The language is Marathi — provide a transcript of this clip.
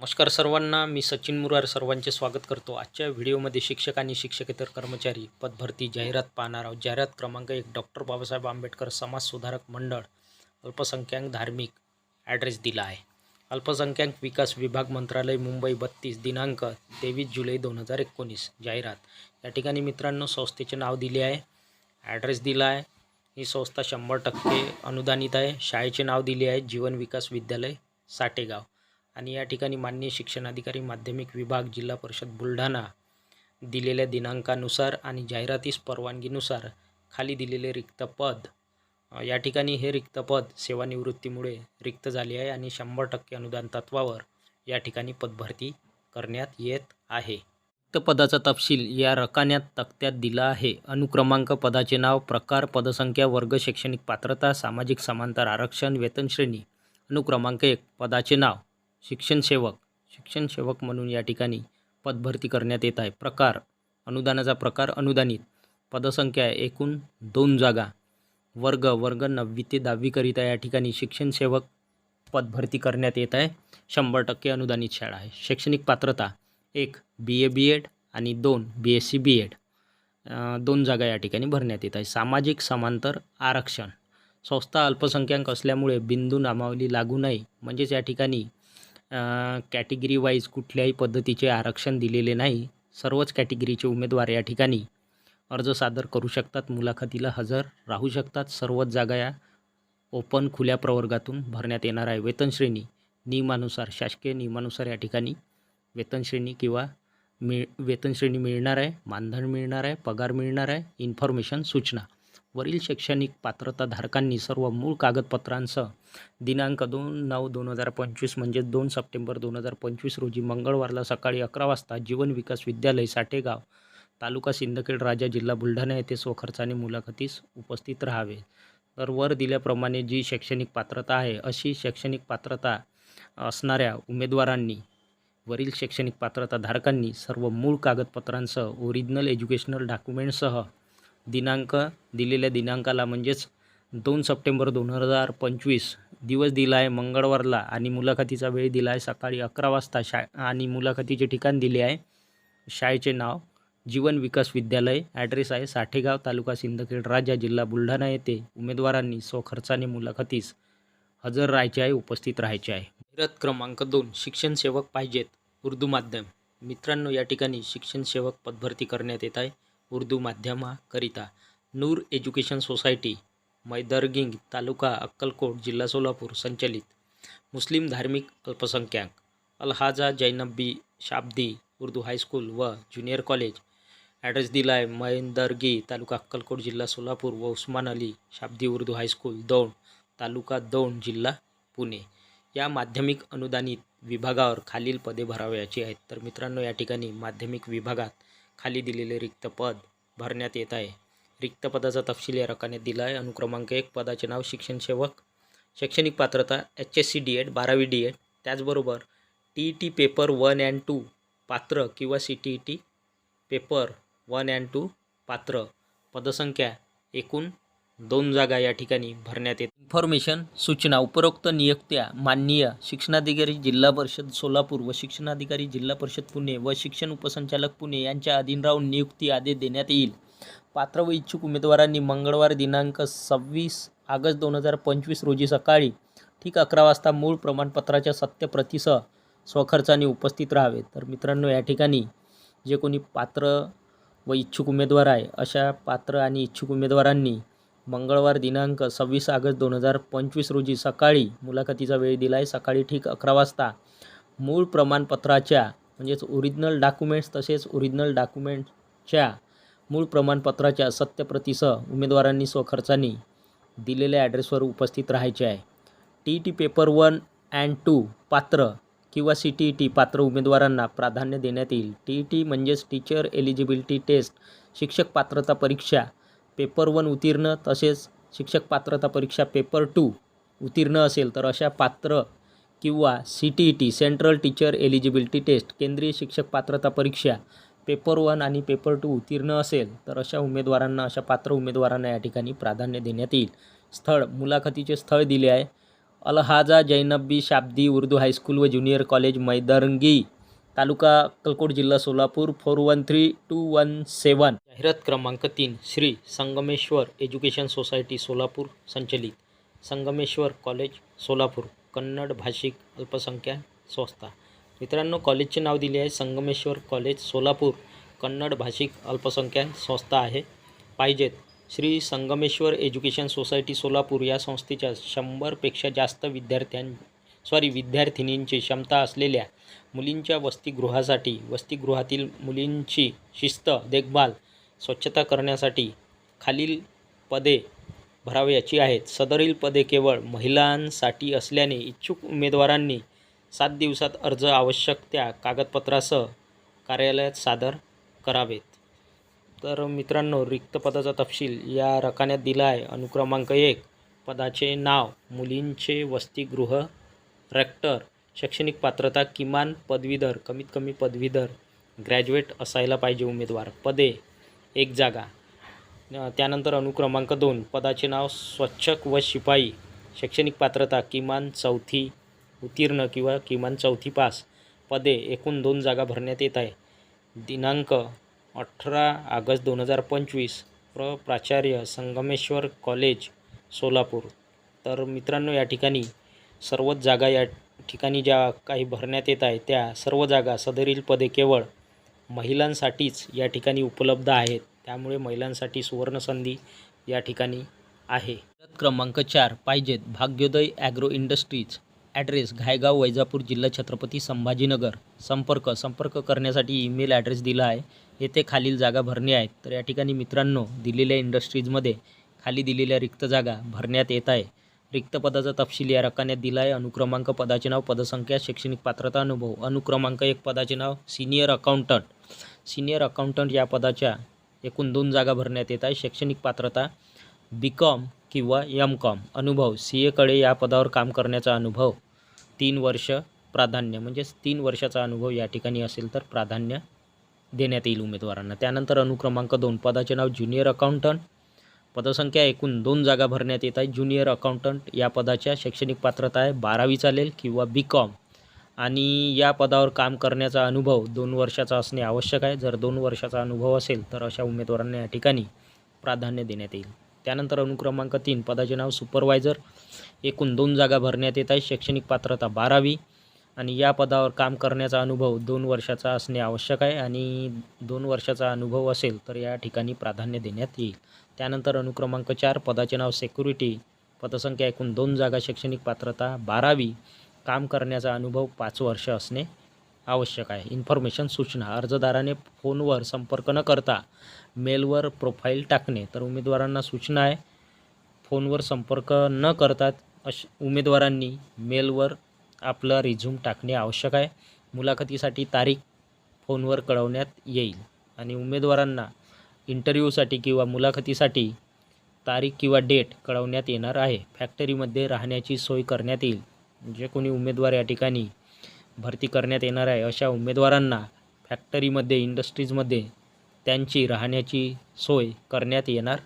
नमस्कार सर्वांना मी सचिन मुरार सर्वांचे स्वागत करतो. आजच्या व्हिडिओमध्ये शिक्षक आणि शिक्षकेतर कर्मचारी पदभरती जाहिरात पाहणार आहोत. जाहिरात क्रमांक एक डॉक्टर बाबासाहेब आंबेडकर समाज सुधारक मंडळ अल्पसंख्याक धार्मिक ॲड्रेस दिला आहे. अल्पसंख्याक विकास विभाग मंत्रालय मुंबई बत्तीस दिनांक तेवीस जुलै दोन हजार एकोणीस जाहिरात. या ठिकाणी मित्रांनो संस्थेचे नाव दिले आहे ॲड्रेस दिला आहे. ही संस्था शंभर टक्के अनुदानित आहे. शाळेचे नाव दिले आहे जीवन विकास विद्यालय साटेगाव आणि या ठिकाणी माननीय शिक्षणाधिकारी माध्यमिक विभाग जिल्हा परिषद बुलढाणा दिलेल्या दिनांकानुसार आणि जाहिरातीस परवानगीनुसार खाली दिलेले रिक्त पद या ठिकाणी हे रिक्त पद सेवानिवृत्तीमुळे रिक्त झाले आहे आणि शंभर टक्के अनुदान तत्वावर या ठिकाणी पदभरती करण्यात येत आहे. रिक्त पदाचा तपशील या रकान्यात तक्त्यात दिला आहे. अनुक्रमांक पदाचे नाव प्रकार पदसंख्या वर्ग शैक्षणिक पात्रता सामाजिक समांतर आरक्षण वेतनश्रेणी अनुक्रमांक एक पदाचे नाव शिक्षणसेवक शिक्षणसेवक म्हणून या ठिकाणी पदभरती करण्यात येत आहे. प्रकार अनुदानाचा प्रकार अनुदानित. पदसंख्या एकूण दोन जागा. वर्ग वर्ग नववी ते दहावीकरिता या ठिकाणी शिक्षणसेवक पदभरती करण्यात येत आहे. शंभर टक्के अनुदानित शाळा आहे. शैक्षणिक पात्रता एक बी ए बी एड आणि दोन B S C B Ed दोन जागा या ठिकाणी भरण्यात येत आहे. सामाजिक समांतर आरक्षण. संस्था अल्पसंख्याक असल्यामुळे बिंदू नामावली लागू नाही म्हणजेच या ठिकाणी कॅटेगरी वाईज कुठल्याही पद्धतीचे आरक्षण दिलेले नाही. सर्वच कॅटेगरीचे उमेदवार या ठिकाणी अर्ज सादर करू शकतात मुलाखतीला हजर राहू शकतात. सर्वच जागा या ओपन खुल्या प्रवर्गातून भरण्यात येणार आहे. वेतनश्रेणी नियमानुसार शासकीय नियमानुसार या ठिकाणी वेतन श्रेणी किंवा मिळ वेतनश्रेणी मिळणार आहे मानधन मिळणार आहे पगार मिळणार आहे इन्फॉर्मेशन सूचना. वरील शैक्षणिक पात्रताधारकांनी सर्व मूळ कागदपत्रांसह दिनांक दोन नऊ दोन हजार पंचवीस म्हणजे दोन सप्टेंबर दोन हजार पंचवीस रोजी मंगळवारला सकाळी अकरा वाजता जीवन विकास विद्यालय साठेगाव तालुका सिंदखेड राजा जिल्हा बुलढाणा येथे स्वखर्चाने मुलाखतीस उपस्थित राहावे. तर वर दिल्याप्रमाणे जी शैक्षणिक पात्रता आहे अशी शैक्षणिक पात्रता असणाऱ्या उमेदवारांनी वरील शैक्षणिक पात्रताधारकांनी सर्व मूळ कागदपत्रांसह ओरिजिनल एज्युकेशनल डॉक्युमेंटसह दिनांक दिलेल्या दिनांकाला म्हणजेच दोन सप्टेंबर दोन हजार पंचवीस. दिवस दिला आहे मंगळवारला आणि मुलाखतीचा वेळ दिला आहे सकाळी अकरा वाजता शा आणि मुलाखतीचे ठिकाण दिले आहे शाळेचे नाव जीवन विकास विद्यालय. ॲड्रेस आहे साठेगाव तालुका सिंदखेड राजा जिल्हा बुलढाणा येथे. उमेदवारांनी स्वखर्चाने मुलाखतीस हजर राहायचे आहे उपस्थित राहायचे आहे. जाहिरात क्रमांक दोन शिक्षण सेवक पाहिजेत उर्दू माध्यम. मित्रांनो या ठिकाणी शिक्षण सेवक पदभरती करण्यात येत आहे. उर्दू माध्यमाकरिता नूर एज्युकेशन सोसायटी मैदरगिंग तालुका अक्कलकोट जिल्हा सोलापूर संचलित. मुस्लिम धार्मिक अल्पसंख्याक अलहाजा जैनबी शाब्दी उर्दू हायस्कूल व ज्युनियर कॉलेज ॲड्रेस दिला आहे मैंदरगी तालुका अक्कलकोट जिल्हा सोलापूर व उस्मान अली शाब्दी उर्दू हायस्कूल दौंड तालुका दौंड जिल्हा पुणे. या माध्यमिक अनुदानित विभागावर खालील पदे भरावयाची आहेत. तर मित्रांनो या ठिकाणी माध्यमिक विभागात खाली दिलेले रिक्त पद भरण्यात येत आहे. रिक्त पदाचा तपशील या रकाने दिला आहे अनुक्रमांक एक पदाचे नाव शिक्षण सेवक शैक्षणिक पात्रता H S C D Ed बारावी डी एड त्याचबरोबर T E T paper one and two पात्र किंवा C T E T paper one and two पात्र पदसंख्या एकूण दोन जागा या ठिकाणी भरण्यात येत. इन्फॉर्मेशन सूचना उपरोक्त नियुक्त्या माननीय शिक्षणाधिकारी जिल्हा परिषद सोलापूर व शिक्षणाधिकारी जिल्हा परिषद पुणे व शिक्षण उपसंचालक पुणे यांच्या अधीन राहून नियुक्ती आदेश देण्यात येईल. पात्र व इच्छुक उमेदवारांनी मंगळवार दिनांक सव्वीस ऑगस्ट दोन हजार पंचवीस रोजी सकाळी ठीक अकरा वाजता मूळ प्रमाणपत्राच्या सत्यप्रतीसह स्वखर्चाने उपस्थित राहावे. तर मित्रांनो या ठिकाणी जे कोणी पात्र व इच्छुक उमेदवार आहे अशा पात्र आणि इच्छुक उमेदवारांनी मंगळवार दिनांक सव्वीस ऑगस्ट दोन हजार पंचवीस रोजी सकाळी मुलाखतीचा वेळ दिला आहे सकाळी ठीक अकरा वाजता मूळ प्रमाणपत्राच्या म्हणजेच ओरिजिनल डॉक्युमेंट्स तसेच ओरिजिनल डॉक्युमेंटच्या मूळ प्रमाणपत्राच्या सत्यप्रतीसह उमेदवारांनी स्वखर्चाने दिलेल्या ॲड्रेसवर उपस्थित राहायचे आहे. T E T paper one and two पात्र किंवा सी टी ई टी पात्र उमेदवारांना प्राधान्य देण्यात येईल. टी ई टी म्हणजेच टीचर एलिजिबिलिटी टेस्ट शिक्षक पात्रता परीक्षा पेपर वन उत्तीर्ण तसेच शिक्षक पात्रता परीक्षा पेपर टू उत्तीर्ण असेल तर अशा पात्र किंवा C T E T central teacher eligibility test केंद्रीय शिक्षक पात्रता परीक्षा पेपर वन आणि पेपर टू उत्तीर्ण असेल तर अशा उमेदवारांना अशा पात्र उमेदवारांना या ठिकाणी प्राधान्य देण्यात येईल. स्थळ मुलाखतीचे स्थळ दिले आहे. अलहाजा जैनबी शाब्दी उर्दू हायस्कूल व ज्युनियर कॉलेज मैदरंगी. तालुका अक्कलकोट जिल्हा Solapur four one three two one seven जाहिरात क्रमांक तीन श्री संगमेश्वर एज्युकेशन सोसायटी सोलापूर संचलित. संगमेश्वर कॉलेज सोलापूर कन्नड भाषिक अल्पसंख्याक संस्था. मित्रांनो कॉलेजचे नाव दिले आहे संगमेश्वर कॉलेज सोलापूर कन्नड भाषिक अल्पसंख्याक संस्था आहे. पाहिजेत श्री संगमेश्वर एज्युकेशन सोसायटी सोलापूर या संस्थेच्या शंभरपेक्षा जास्त विद्यार्थ्यां सॉरी विद्यार्थिनींची क्षमता असलेल्या मुलींच्या वसतिगृहासाठी वसतिगृहातील मुलींची शिस्त देखभाल स्वच्छता करण्यासाठी खालील पदे भरावयाची आहेत. सदरील पदे केवळ महिलांसाठी असल्याने इच्छुक उमेदवारांनी सात दिवसात अर्ज आवश्यक त्या कागदपत्रासह कार्यालयात सादर करावेत. तर मित्रांनो रिक्त पदाचा तपशील या रकान्यात दिला आहे अनुक्रमांक एक पदाचे नाव मुलींचे वसतिगृह रेक्टर शैक्षणिक पात्रता किमान पदवीधर कमीत कमी पदवीधर ग्रॅज्युएट असायला पाहिजे उमेदवार. पदे एक जागा. त्यानंतर अनुक्रमांक दोन पदाचे नाव स्वच्छक व शिपाई. शैक्षणिक पात्रता किमान चौथी उत्तीर्ण किंवा किमान चौथी पास. पदे एकूण दोन जागा भरण्यात येत आहे. दिनांक अठरा ऑगस्ट दोन हजार पंचवीस प्र. प्राचार्य संगमेश्वर कॉलेज सोलापूर. तर मित्रांनो या ठिकाणी सर्वच जागा या ठिकाणी ज्या काही भरण्यात येत आहे त्या सर्व जागा सदरील पदे केवळ महिलांसाठीच या ठिकाणी उपलब्ध आहेत. त्यामुळे महिलांसाठी सुवर्णसंधी या ठिकाणी आहे. क्रमांक चार पाहिजेत Bhagyoday agro industries. Address Ghaygaon Vaijapur जिल्हा छत्रपती संभाजीनगर. संपर्क संपर्क करण्यासाठी ईमेल ॲड्रेस दिला आहे. येथे खालील जागा भरणे आहेत. तर या ठिकाणी मित्रांनो दिलेल्या इंडस्ट्रीजमध्ये खाली दिलेल्या रिक्त जागा भरण्यात येत आहे. रिक्त पदाचा तपशील या रकान्यात दिला आहे अनुक्रमांक पदाचे नाव पदसंख्या शैक्षणिक पात्रता अनुभव. अनुक्रमांक एक पदाचे नाव सिनियर अकाउंटंट. सिनियर अकाउंटंट या पदाच्या एकूण दोन जागा भरण्यात येत आहे. शैक्षणिक पात्रता बी कॉम किंवा एम कॉम. अनुभव सी एकडे या पदावर काम करण्याचा अनुभव तीन वर्ष प्राधान्य. म्हणजेच तीन वर्षाचा अनुभव या ठिकाणी असेल तर प्राधान्य देण्यात येईल उमेदवारांना. त्यानंतर अनुक्रमांक दोन पदाचे नाव ज्युनियर अकाउंटंट. पदसंख्या एकूण दोन जागा भरण्यात येत आहे. ज्युनियर अकाउंटंट या पदाच्या शैक्षणिक पात्रता आहे. बारावी चालेल किंवा बी कॉम आणि या पदावर काम करण्याचा अनुभव दोन वर्षाचा असणे आवश्यक आहे. जर दोन वर्षाचा अनुभव असेल तर अशा उमेदवारांना या ठिकाणी प्राधान्य देण्यात येईल. त्यानंतर अनुक्रमांक तीन पदाचे नाव सुपरवायझर. एकूण दोन जागा भरण्यात येत आहे. शैक्षणिक पात्रता बारावी. आणि या पदावर काम करण्याचा अनुभव दोन वर्षाचा असणे आवश्यक आहे आणि दोन वर्षाचा अनुभव असेल तर या ठिकाणी प्राधान्य देण्यात येईल. त्यानंतर अनुक्रमांक चार पदाचे नाव सेक्युरिटी पदसंख्या एकूण दोन जागा शैक्षणिक पात्रता बारावी काम करण्याचा अनुभव पाच वर्ष असणे आवश्यक आहे. इन्फॉर्मेशन सूचना अर्जदाराने फोनवर संपर्क न करता मेलवर प्रोफाईल टाकणे तर उमेदवारांना सूचना आहे फोनवर संपर्क न करता अश उमेदवारांनी मेलवर आपलं रिझ्यूम टाकणे आवश्यक आहे. मुलाखतीसाठी तारीख फोनवर कळवण्यात येईल. आणि उमेदवारांना इंटरव्ह्यूसाठी किंवा मुलाखतीसाठी तारीख किंवा डेट कळवण्यात येणार आहे. फॅक्टरीमध्ये राहण्याची सोय करण्यात येईल. जे कोणी उमेदवार या ठिकाणी भरती करण्यात येणार आहे अशा उमेदवारांना फॅक्टरीमध्ये इंडस्ट्रीजमध्ये त्यांची राहण्याची सोय करण्यात येणार